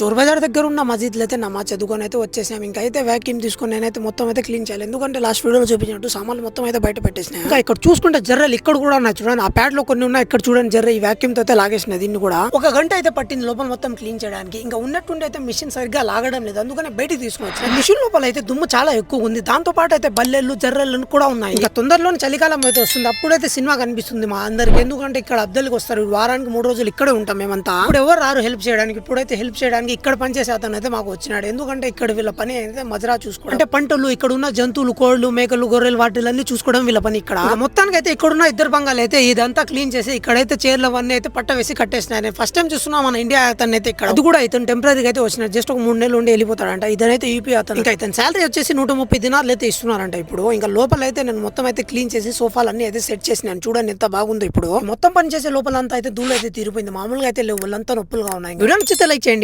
చోర్ బజార్ దగ్గర ఉన్న మసీద్లు అయితే నమాజ్ చదువుకొని అయితే వచ్చేసాం ఇంకా అయితే వ్యాక్యూమ్ తీసుకొని నేనైతే మొత్తం అయితే క్లీన్ చేయాలి. ఎందుకంటే లాస్ట్ వీడియోలో చూపించినట్టు సామాన్లు మొత్తం అయితే బయట పెట్టేసినాయి. ఇంకా ఇక్కడ చూసుకుంటే జర్రలు ఇక్కడ కూడా ఉన్నాయి చూడండి. ఆ ప్యాడ్లో కొన్ని ఉన్నాయి. ఇక్కడ చూడండి జర్ర ఈ వ్యాక్యూమ్తో అయితే లాగేసినది దీన్ని కూడా. ఒక గంట అయితే పట్టింది లోపల మొత్తం క్లీన్ చేయడానికి. ఇంకా ఉన్నట్టుండి అయితే మిషన్ సరిగ్గా లాగడం లేదు. అందుకని బయటికి తీసుకోవచ్చు మిషన్ లోపల అయితే దుమ్ము చాలా ఎక్కువ ఉంది. దాంతో పాటు అయితే బల్లెళ్ళు జర్రలు కూడా ఉన్నాయి. ఇంకా తొందరలోనే చలికాలం అయితే వస్తుంది. అప్పుడైతే సినిమా కనిపిస్తుంది మా అందరికి. ఎందుకంటే ఇక్కడ అద్దెలకు వస్తారు. వారానికి మూడు రోజులు ఇక్కడే ఉంటాం మేమంతా. ఇప్పుడు ఎవరు రారు హెల్ప్ చేయడానికి? ఇప్పుడైతే హెల్ప్ చేయడానికి ఇక్కడ పనిచేసే అతను అయితే మాకు వచ్చినాడు. ఎందుకంటే ఇక్కడ వీళ్ళ పని అయితే మజరా చూసుకోవడం. అంటే పంటలు ఇక్కడ ఉన్న జంతువులు కోళ్ళు మేకలు గొర్రెలు వాటిలన్నీ చూసుకోవడం వీళ్ళ పని ఇక్కడ. ఇంకా మొత్తానికి అయితే ఇక్కడ ఉన్న ఇద్దరు బంగాలు అయితే ఇదంతా క్లీన్ చేసి ఇక్కడైతే చైర్లు అవన్నీ అయితే పట్ట వేసి కట్టేసినాయి ఫస్ట్ టైం చూస్తున్నా మన ఇండియా అతను అయితే ఇక్కడ. అది కూడా ఇతను టెంపరీగా అయితే వచ్చినాడు. జస్ట్ ఒక మూడు నెలలు ఉండి వెళ్ళిపోతాడంట. ఇదనైతే యూపీ అతను. ఇంకా ఇతను శాలరీ వచ్చేసి నూట ముప్పై దినాలు అయితే ఇస్తున్నారంట ఇప్పుడు. ఇంకా లోపల అయితే నేను మొత్తం అయితే క్లీన్ చేసి సోఫాలు అన్ని అయితే సెట్ చేసినాను. చూడండి ఎంత బాగుందో ఇప్పుడు. మొత్తం పని చేసే లోపల అంతా అయితే ధూళి అయితే తీరిపోయింది. మామూలుగా అయితే లేవు. వాళ్ళంతా నొప్పులుగా ఉన్నాయి. వీడియో నచ్చితే లైక్ చేయండి.